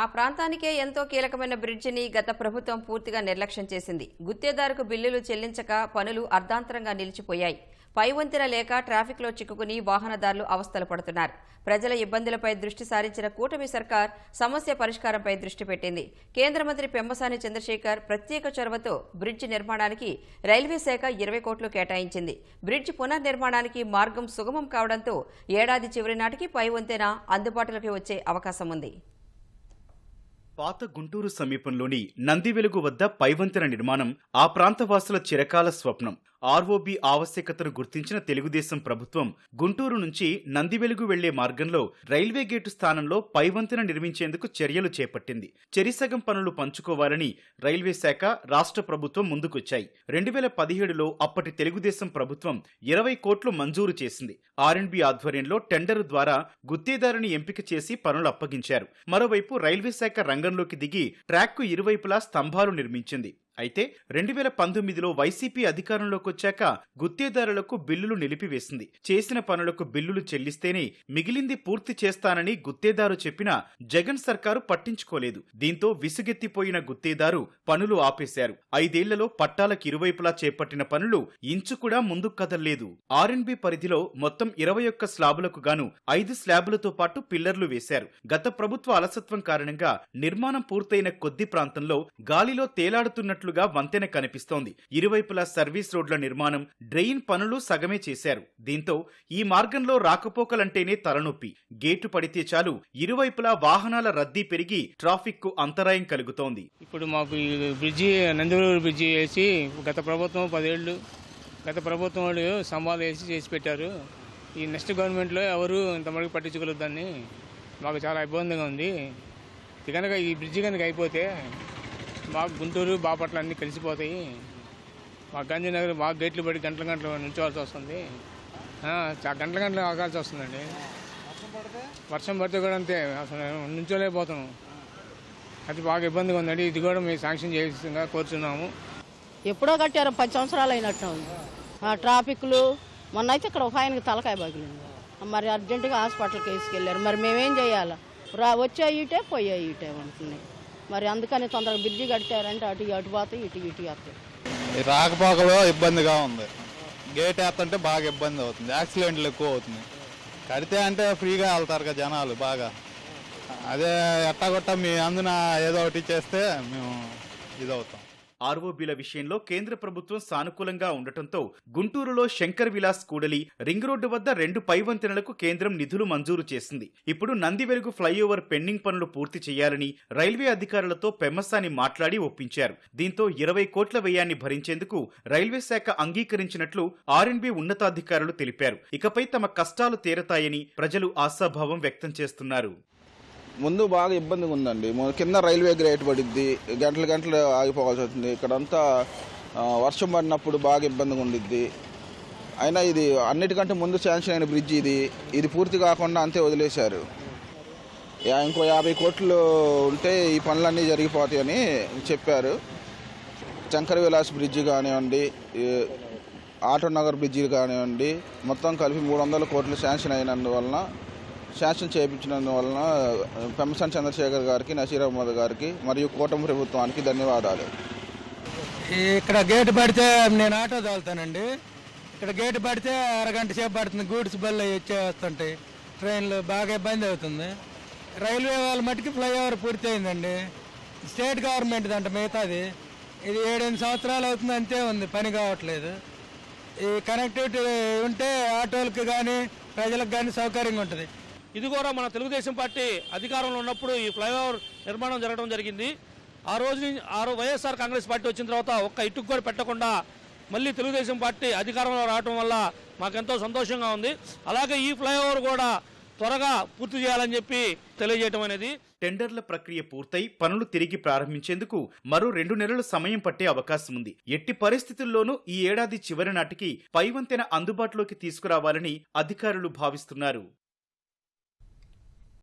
ఆ ప్రాంతానికే ఎంతో కీలకమైన బ్రిడ్జిని గత ప్రభుత్వం పూర్తిగా నిర్లక్ష్యం చేసింది. గుత్తేదారుకు బిల్లులు చెల్లించక పనులు అర్ధాంతరంగా నిలిచిపోయాయి. పైవంతిన లేక ట్రాఫిక్లో చిక్కుకుని వాహనదారులు అవస్థలు పడుతున్నారు. ప్రజల ఇబ్బందులపై దృష్టి సారించిన కూటమి సర్కార్ సమస్య పరిష్కారంపై దృష్టి పెట్టింది. కేంద్ర మంత్రి పెమ్మసాని చంద్రశేఖర్ ప్రత్యేక చొరవతో బ్రిడ్జి నిర్మాణానికి రైల్వే శాఖ ఇరవై కోట్లు కేటాయించింది. బ్రిడ్జ్ పునర్నిర్మాణానికి మార్గం సుగమం కావడంతో ఏడాది చివరి నాటికి పైవంతెన అందుబాటులోకి వచ్చే అవకాశం ఉంది. పాత గుంటూరు సమీపంలోని నందివెలుగు వద్ద పైవంతెన నిర్మాణం ఆ ప్రాంతవాసుల చిరకాల స్వప్నం. ఆర్ఓబి ఆవశ్యకతను గుర్తించిన తెలుగుదేశం ప్రభుత్వం గుంటూరు నుంచి నందివెలుగు వెళ్ళే మార్గంలో రైల్వే గేటు స్థానంలో పైవంతెన నిర్మించేందుకు చర్యలు చేపట్టింది. చెరిసగం పనులు పంచుకోవాలని రైల్వే శాఖ రాష్ట్ర ప్రభుత్వం ముందుకొచ్చాయి. రెండు వేల పదిహేడులో అప్పటి తెలుగుదేశం ప్రభుత్వం ఇరవై కోట్లు మంజూరు చేసింది. ఆర్ఎండ్బి ఆధ్వర్యంలో టెండర్ ద్వారా గుత్తేదారుని ఎంపిక చేసి పనులు అప్పగించారు. మరోవైపు రైల్వే శాఖ రంగంలోకి దిగి ట్రాక్కు ఇరువైపులా స్తంభాలు నిర్మించింది. అయితే రెండు వేల పంతొమ్మిదిలో వైసీపీ అధికారంలోకి వచ్చాక గుత్తేదారులకు బిల్లులు నిలిపివేసింది. చేసిన పనులకు బిల్లులు చెల్లిస్తేనే మిగిలింది పూర్తి చేస్తానని గుత్తేదారు చెప్పినా జగన్ సర్కారు పట్టించుకోలేదు. దీంతో విసుగెత్తిపోయిన గుత్తేదారు పనులు ఆపేశారు. ఐదేళ్ళలో పట్టాలకు ఇరువైపులా చేపట్టిన పనులు ఇంచు కూడా ముందుకు కదల్లేదు. ఆర్ఎన్బి పరిధిలో మొత్తం ఇరవై ఒక్క స్లాబులకు గాను ఐదు స్లాబులతో పాటు పిల్లర్లు వేశారు. గత ప్రభుత్వ అలసత్వం కారణంగా నిర్మాణం పూర్తయిన కొద్ది ప్రాంతంలో గాలిలో తేలాడుతున్నట్లుగా వంతెన కనిపిస్తోంది. ఇరువైపులా సర్వీస్ రోడ్ల నిర్మాణం డ్రెయిన్ పనులు సగమే చేశారు. దీంతో ఈ మార్గంలో రాకపోకలంటేనే తలనొప్పి. గేటు పడితే చాలు ఇరువైపులా వాహనాల రద్దీ పెరిగి ట్రాఫిక్కు అంతరాయం కలుగుతోంది. ఇప్పుడు మాకు ఈ బ్రిడ్జి నందివూరు బ్రిడ్జి వేసి గత ప్రభుత్వం పదేళ్ళు గత ప్రభుత్వం వాళ్ళు సంవాదం వేసి చేసి పెట్టారు. ఈ నెక్స్ట్ గవర్నమెంట్లో ఎవరు ఇంతవరకు పట్టించుకోలేదు దాన్ని. మాకు చాలా ఇబ్బందిగా ఉంది. కనుక ఈ బ్రిడ్జి కనుక అయిపోతే మాకు గుంటూరు బాపట్ల అన్నీ కలిసిపోతాయి. మా గాంధీనగర్ మాకు గేట్లు పడి గంటల గంటలు నుంచోవాల్సి వస్తుంది. చా- గంటల గంటలు ఆగాల్సి వస్తుందండి. వర్షం పడితే కూడా అంతే అసలు నుంచోలేకపోతున్నాం అది బాగా ఇబ్బందిగా ఉందండి. ఇది కూడా మేము శాంక్షన్ చేసిందిగా కోరుచున్నాము. ఎప్పుడో కట్టారు పది సంవత్సరాలు అయినట్టు. ట్రాఫిక్లు మొన్న అయితే ఇక్కడ ఒక ఆయనకి తలకాయ పగిలింది. మరి అర్జెంటుగా హాస్పిటల్కి వేసుకెళ్ళారు మరి మేమేం చేయాలి? రా వచ్చే ఇటే పోయే ఇటే ఉంటున్నాయి మరి అందుకని తొందరగా బ్రిడ్జి కట్టారంటే అటు అటు పోతాయి ఇటు ఇటు వస్తాయి రాకపోకలో ఇబ్బందిగా ఉంది. గేట్ వేస్తుంటే బాగా ఇబ్బంది అవుతుంది. యాక్సిడెంట్లు ఎక్కువ అవుతుంది కడితే అంటే ఫ్రీగా వెళ్తారు కదా జనాలు బాగా. అదే ఎట్టగొట్ట మీ అందున ఏదో ఒకటి చేస్తే మేము ఇదవుతాం. ఆర్ఓబీల విషయంలో కేంద్ర ప్రభుత్వం సానుకూలంగా ఉండటంతో గుంటూరులో శంకర్ విలాస్ కూడలి రింగ్ రోడ్డు వద్ద రెండు పైవంతెనలకు కేంద్రం నిధులు మంజూరు చేసింది. ఇప్పుడు నందివెలుగు ఫ్లైఓవర్ పెండింగ్ పనులు పూర్తి చేయాలని రైల్వే అధికారులతో పెమ్మసాని మాట్లాడి ఒప్పించారు. దీంతో ఇరవై కోట్ల వ్యయాన్ని భరించేందుకు రైల్వే శాఖ అంగీకరించినట్లు ఆర్ఎన్బి ఉన్నతాధికారులు తెలిపారు. ఇకపై తమ కష్టాలు తీరతాయని ప్రజలు ఆశాభావం వ్యక్తం చేస్తున్నారు. ముందు బాగా ఇబ్బందిగా ఉందండి. కింద రైల్వే గ్రేట్ పడిద్ది. గంటలు గంటలు ఆగిపోవాల్సి వస్తుంది. ఇక్కడంతా వర్షం పడినప్పుడు బాగా ఇబ్బందిగా ఉండిద్ది. అయినా ఇది అన్నిటికంటే ముందు శాంక్షన్ అయిన బ్రిడ్జ్ ఇది. ఇది పూర్తి కాకుండా అంతే వదిలేశారు. యా- ఇంకో యాభై కోట్లు ఉంటే ఈ పనులన్నీ జరిగిపోతాయని చెప్పారు. శంకర విలాస్ బ్రిడ్జి కానివ్వండి ఆటో నగర్ బ్రిడ్జి కానివ్వండి మొత్తం కలిపి మూడు వందల కోట్లు శాంక్షన్ అయినందువలన శాంక్షన్ చేయించినందువలన పెంపసాని చంద్రశేఖర్ గారికి నసీర్ అహ్మద్ గారికి మరియు కూటమి ప్రభుత్వానికి ధన్యవాదాలు. ఇక్కడ గేట్ పడితే నేను ఆటో తోలుతానండి. ఇక్కడ గేట్ పడితే అరగంట సేపు పడుతుంది. గూడ్స్ బళ్ళు వచ్చేస్తుంటాయి. ట్రైన్లు బాగా ఇబ్బంది అవుతుంది. రైల్వే వాళ్ళ మట్టుకి ఫ్లైఓవర్ పూర్తి అయిందండి స్టేట్ గవర్నమెంట్ అంట మిగతాది. ఇది ఏడెనిమిది సంవత్సరాలు అవుతుంది అంతే ఉంది. పని కావట్లేదు. ఈ కనెక్టివిటీ ఉంటే ఆటోలకు కానీ ప్రజలకు కానీ సౌకర్యంగా ఉంటుంది. ఇది కూడా మన తెలుగుదేశం పార్టీ అధికారంలో ఉన్నప్పుడు ఈ ఫ్లైఓవర్ నిర్మాణం జరగడం జరిగింది. ఆ రోజు నుంచి ఆ వైఎస్ఆర్ కాంగ్రెస్ పార్టీ వచ్చిన తర్వాత ఒక్క ఇటుకు కూడా పెట్టకుండా మళ్ళీ తెలుగుదేశం పార్టీ అధికారంలో రావడం వల్ల మాకెంతో సంతోషంగా ఉంది. అలాగే ఈ ఫ్లైఓవర్ కూడా త్వరగా పూర్తి చేయాలని చెప్పి తెలియజేయటం అనేది టెండర్ల ప్రక్రియ పూర్తయి పనులు తిరిగి ప్రారంభించేందుకు మరో రెండు నెలలు సమయం పట్టే అవకాశం ఉంది. ఎట్టి పరిస్థితుల్లోనూ ఈ ఏడాది చివరి నాటికి పైవంతెన అందుబాటులోకి తీసుకురావాలని అధికారులు భావిస్తున్నారు.